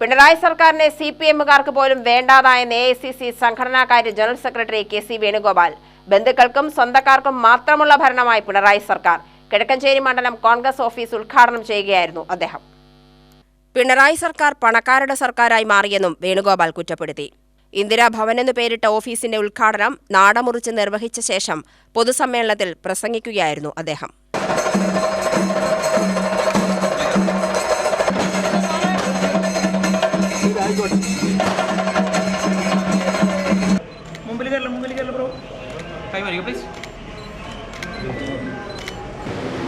പിണറായി സർക്കാരിനെ C P എമ്മുകാർക്ക് പോലും വേണ്ടാതായെന്ന് A I C C സംഘടനാകാര്യ general secretary K C Venugopal. ബന്ധുക്കൾക്കും സ്വന്തക്കാർക്കും മാത്രമുള്ള ഭരണമായി പിണറായി സർക്കാർ. കിഴക്കഞ്ചേരി മണ്ഡലം കോൺഗ്രസ് ഓഫീസ് ഉദ്ഘാടനം ചെയ്യുകയായിരുന്നു അദ്ദേഹം. പിണറായി സർക്കാർ പണക്കാരുടെ സർക്കാരായി മാറിയെന്നും വേണുഗോപാൽ കുറ്റപ്പെടുത്തി. ഇന്ദിരാഭവൻ എന്നു പേരിട്ട ഓഫീസിന്റെ ഉദ്ഘാടനം നാടമുറിച്ച് നിർവഹിച്ച ശേഷം പൊതുസമ്മേളനത്തിൽ പ്രസംഗിക്കുകയായിരുന്നു അദ്ദേഹം. മുമ്പിൽ കയറില്ല മുമ്പിൽ കയറില്ല ബ്രോ പ്ലീസ്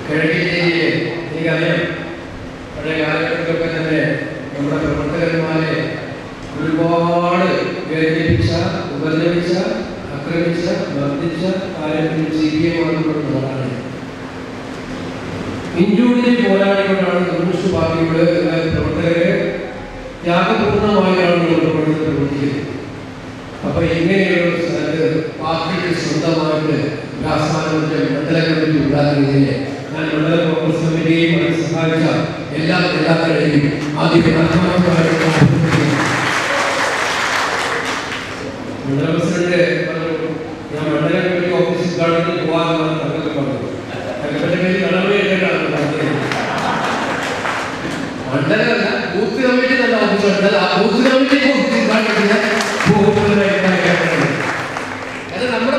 കിഴക്കിന്ത്യയിലെ എനിക്കറിയാം പഴയ കാലഘട്ടത്തിലൊക്കെ തന്നെ നമ്മുടെ പ്രവർത്തകന്മാരെ ഒരുപാട് വേദനിപ്പിച്ച ഉപദ്രവിച്ച ആക്രമിച്ച മർദ്ദിച്ച കാര്യത്തിൽ സി പി എം ആണെന്നുള്ളതാണ് ഇഞ്ചൂടിനെ പോരാടിക്കൊണ്ടാണ് കമ്മ്യൂണിസ്റ്റ് പാർട്ടിയുടെ പ്രവർത്തകരെ ത്യാഗപൂർണമായാണ് നമ്മൾ പ്രവർത്തിക്കുന്നത് അപ്പൊ ഇങ്ങനെയുള്ള സ്ഥലത്ത് പാർട്ടിക്ക് സ്വന്തമായിട്ട് ഒരു ആസ്ഥാനത്തിന്റെ മണ്ഡല കമ്മിറ്റി ഉണ്ടാകുന്നതിന് ഞാൻ മണ്ഡല കോൺഗ്രസ് കമ്മിറ്റിയെയും അത് സഹായിച്ച എല്ലാ നേതാക്കളെയും ആദ്യം മണ്ഡല ഞാൻ മണ്ഡല കമ്മിറ്റി ഓഫീസ് ഉദ്ഘാടനത്തിന് പോകാമെന്നാണ് തങ്ങൾക്ക് പറഞ്ഞത് തങ്ങളുടെ മണ്ഡലമല്ല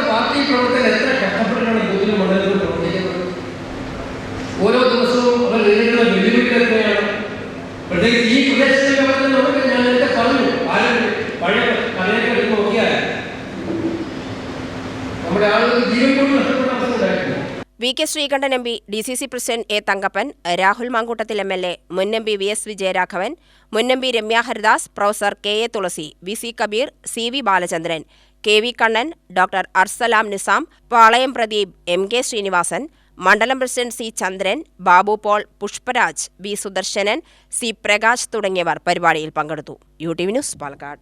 പാർട്ടി എത്ര ഓരോ ദിവസവും അവർ നേരിടുന്ന വെല്ലുവിളികൾ എത്രയാണ് പ്രത്യേകിച്ച് ഈ പ്രദേശത്തെ V K Sreekandan M P D C C president A Thankappan Rahul Mamkootathil M L A മുൻ M P V S Vijayaraghavan മുൻ M P Ramya Haridas professor K A Thulasi V C Kabeer C V Balachandran K V Kannan doctor Arsalam Nizam Palayam Pradeep M K Sreenivasan മണ്ഡലം president C Chandran Babu Paul Pushparaj V Sudarsanan C Prakash തുടങ്ങിയവർ പരിപാടിയിൽ പങ്കെടുത്തു. U T V news Palakkad.